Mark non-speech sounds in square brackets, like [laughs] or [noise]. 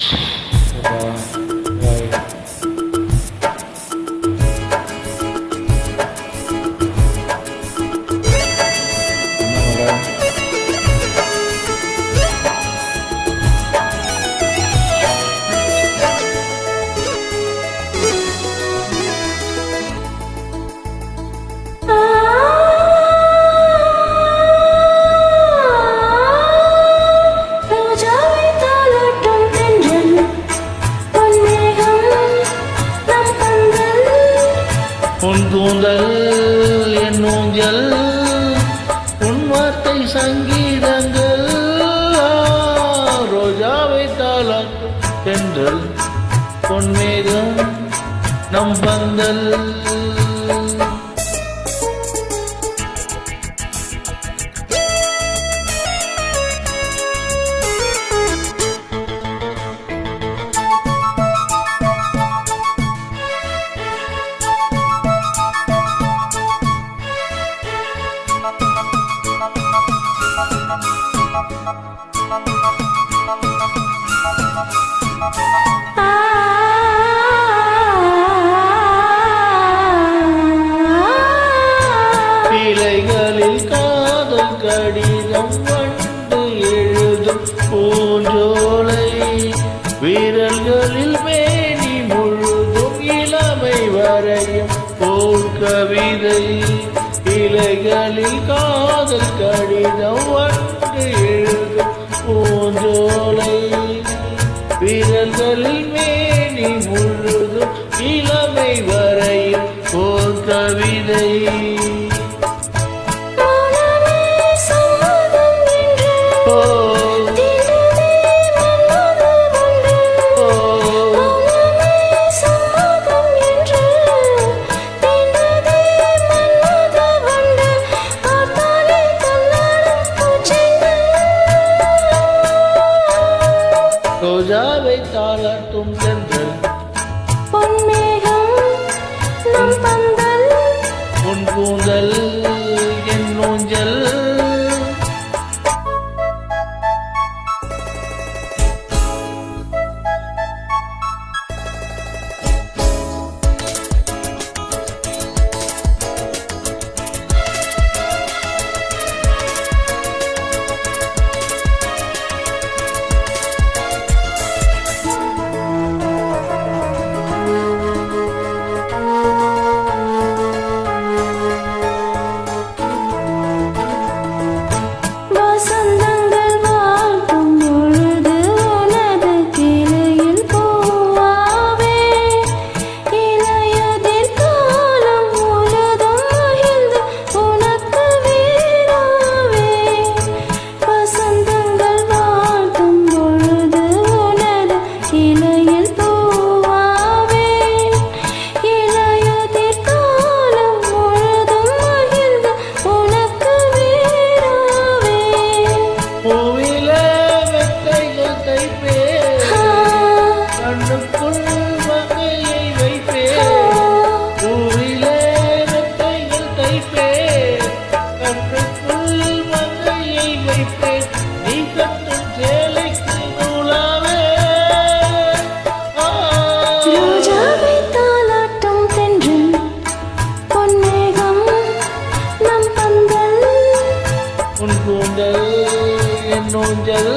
ரோஜாவை [laughs] உன் தூந்தல் என் ஊஞ்சல் உன் வார்த்தை சங்கீதங்கள் ரோஜாவை தாளாட்டும் தென்றல் பொன்மேகம் நம் பந்தல். ஆ காதல் கடிதம் வண்டு எழுதும் பூஞ்சோலை. வீரல்களில் மேனி முழுதும் இளமை வரையும் போல் கவிதை இலைகளில் காதல் கடிதம் வண்டு எழுதும் பூஞ்சோலை வீரல்களில் மேனி முழுதும் இளமை வரையும் போல் கவிதை. உன் கூந்தல் என் நோஞ்சல்